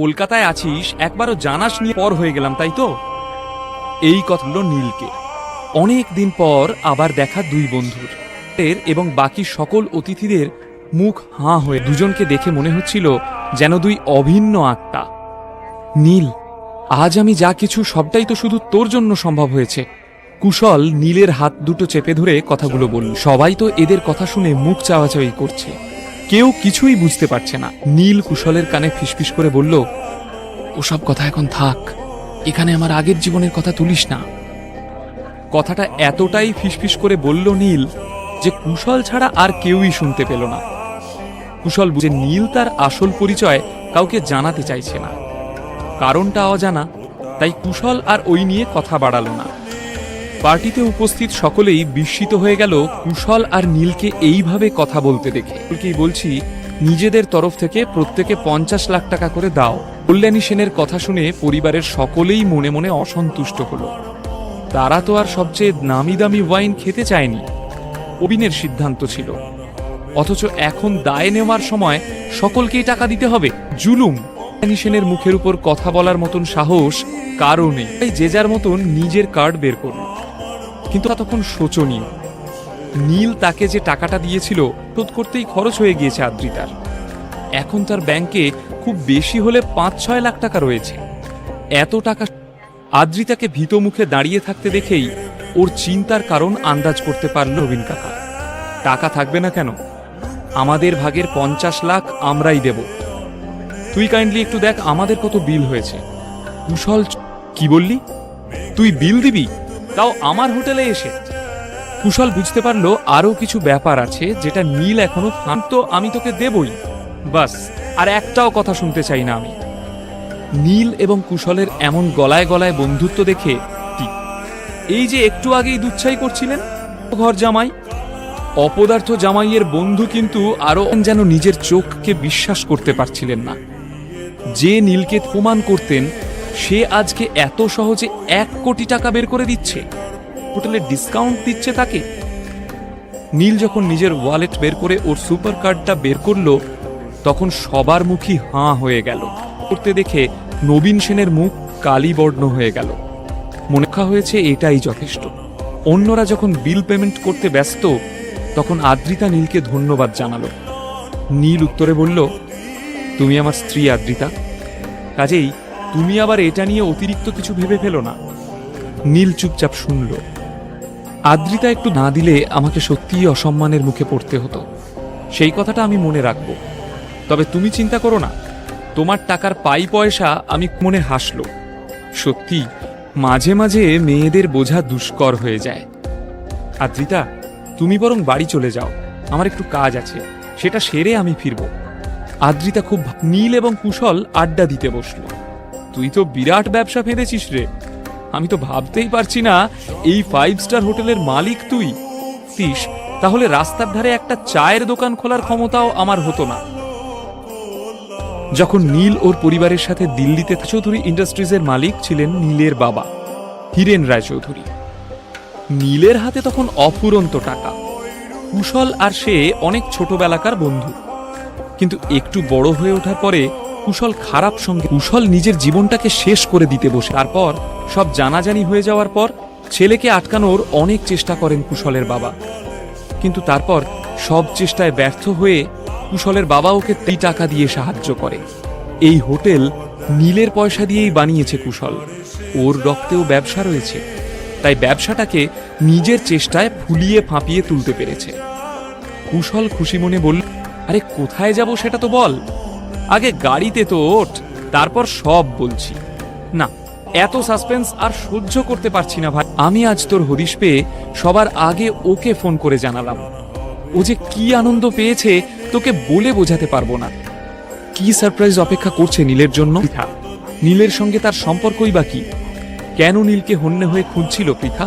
কলকাতায় আছিস, একবারও জানাস নিয়ে পর হয়ে গেলাম, তাই তো? এই কথা কথাগুলো নীলকে। অনেক দিন পর আবার দেখা দুই বন্ধুর। এর এবং বাকি সকল অতিথিদের মুখ হাঁ হয়ে দুজনকে দেখে মনে হচ্ছিল যেন দুই অভিন্ন আত্মা। নীল, আজ আমি যা কিছু, সবটাই তো শুধু তোর জন্য সম্ভব হয়েছে। কুশল নীলের হাত দুটো চেপে ধরে কথাগুলো বলল। সবাই তো এদের কথা শুনে মুখ চাওয়াচাওয়ি করছে। কেউ কিছুই বুঝতে পারছে না। নীল কুশলের কানে ফিসফিস করে বলল, ওসব কথা এখন থাক। এখানে আমার আগের জীবনের কথা তুলিস না। কথাটা এতটাই ফিসফিস করে বলল নীল যে কুশল ছাড়া আর কেউই শুনতে পেল না। কুশল বুঝে নীল তার আসল পরিচয় কাউকে জানাতে চাইছে না। কারণটা অজানা, তাই কুশল আর ওই নিয়ে কথা বাড়ালো না। পার্টিতে উপস্থিত সকলেই বিস্মিত হয়ে গেল, কুশল আর নীলকে এইভাবে কথা বলতে দেখে। কি বলছি, নিজেদের তরফ থেকে প্রত্যেকে পঞ্চাশ লাখ টাকা করে দাও। কল্যাণী সেনের কথা শুনে পরিবারের সকলেই মনে মনে অসন্তুষ্ট হলো। তারা তো আর সবচেয়ে নামি দামি ওয়াইন খেতে চায়নি। অবিনের সিদ্ধান্ত ছিল। অথচ এখন দায় নেওয়ার সময় সকলকেই টাকা দিতে হবে। জুলুম। সেনের মুখের উপর কথা বলার মতন সাহস নেই। তাই যে যার মতন নিজের কার্ড বের করল কিন্তু তা তখন শোচনীয়। নীল তাকে যে টাকাটা দিয়েছিল, শোধ করতেই খরচ হয়ে গিয়েছে আদ্রিতার। এখন তার ব্যাংকে খুব বেশি হলে পাঁচ ছয় লাখ টাকা রয়েছে। এত টাকা আদ্রিতাকে ভীত মুখে দাঁড়িয়ে থাকতে দেখেই ওর চিন্তার কারণ আন্দাজ করতে পারল রবীন কাকা। টাকা থাকবে না কেন? আমাদের ভাগের পঞ্চাশ লাখ আমরাই দেব। তুই কাইন্ডলি একটু দেখ আমাদের কত বিল হয়েছে। কুশল কি বললি? তুই বিল দিবি? তাও আমার হোটেলে এসে। কুশল বুঝতে পারল আরও কিছু ব্যাপার আছে যেটা নীল এখনও ফান্ত আমি তোকে দেবই। বাস, আর একটাও কথা শুনতে চাই না আমি। নীল এবং কুশলের এমন গলায় গলায় বন্ধুত্ব দেখে এই যে একটু আগেই দুচ্ছাই করছিলেন, ঘর জামাই? অপদার্থ জামাইয়ের বন্ধু কিন্তু আরও যেন নিজের চোখকে বিশ্বাস করতে পারছিলেন না। যে নীলকে প্রমাণ করতেন সে আজকে এত সহজে এক কোটি টাকা বের করে দিচ্ছে। হোটেলে ডিসকাউন্ট দিচ্ছে তাকে। নীল যখন নিজের ওয়ালেট বের করে ওর সুপার কার্ডটা বের করল, তখন সবার মুখই হাঁ হয়ে গেল। করতে দেখে নবীন সেনের মুখ কালি বর্ণ হয়ে গেল। মনে হয়েছে এটাই যথেষ্ট। অন্যরা যখন বিল পেমেন্ট করতে ব্যস্ত, তখন আদ্রিতা নীলকে ধন্যবাদ জানালো। নীল উত্তরে বলল, তুমি আমার স্ত্রী, আদ্রিতা। কাজেই তুমি আবার এটা নিয়ে অতিরিক্ত কিছু ভেবে ফেলো না। নীল চুপচাপ শুনল। আদ্রিতা একটু না দিলে আমাকে সত্যিই অসম্মানের মুখে পড়তে হতো। সেই কথাটা আমি মনে রাখব। তবে তুমি চিন্তা করো না। তোমার টাকার পাই পয়সা আমি মনে হাসলো। সত্যি, মাঝে মাঝে মেয়েদের বোঝা দুষ্কর হয়ে যায়। আদ্রিতা, তুমি বরং বাড়ি চলে যাও। আমার একটু কাজ আছে। সেটা সেরে আমি ফিরব। আদ্রিতা খুব নীল এবং কুশল আড্ডা দিতে বসল। তুই তো বিরাট ব্যবসা ফেঁদেছিস রে। আমি তো ভাবতেই পারছি না, এই ফাইভ স্টার হোটেলের মালিক তুই। তিস তাহলে রাস্তার ধারে একটা চায়ের দোকান খোলার ক্ষমতাও আমার হতো না। যখন নীল ওর পরিবারের সাথে দিল্লিতে চৌধুরী ইন্ডাস্ট্রিজের মালিক ছিলেন নীলের বাবা, হীরেন রায় চৌধুরী নীলের হাতে তখন অফুরন্ত টাকা। কুশল আর সে অনেক ছোটবেলাকার বন্ধু। কিন্তু একটু বড় হয়ে ওঠার পরে কুশল খারাপ সঙ্গে কুশল নিজের জীবনটাকে শেষ করে দিতে বসে। তারপর সব জানাজানি হয়ে যাওয়ার পর ছেলেকে আটকানোর অনেক চেষ্টা করেন কুশলের বাবা। কিন্তু তারপর সব চেষ্টায় ব্যর্থ হয়ে কুশলের বাবা ওকে তেই টাকা দিয়ে সাহায্য করে। এই হোটেল নীলের পয়সা দিয়েই বানিয়েছে কুশল। ওর রক্তেও ব্যবসা রয়েছে। তাই ব্যবসাটাকে নিজের চেষ্টায় ফুলিয়ে ফাঁপিয়ে তুলতে পেরেছে। কুশল খুশি মনে বলল, আরে কোথায় যাব সেটা তো বল। আগে গাড়িতে তো ওঠ, তারপর সব বলছি। না, এত সাসপেন্স আর সহ্য করতে পারছি না ভাই। আমি আজ তোর হদিশ পেয়ে সবার আগে ওকে ফোন করে জানালাম। ও যে কি আনন্দ পেয়েছে, তোকে বলে বোঝাতে পারব না। কি সারপ্রাইজ অপেক্ষা করছে নীলের জন্য? নীলের সঙ্গে তার সম্পর্কই বা কি? কেন নীলকে হন্যে হয়ে খুঁজছিল পৃথা?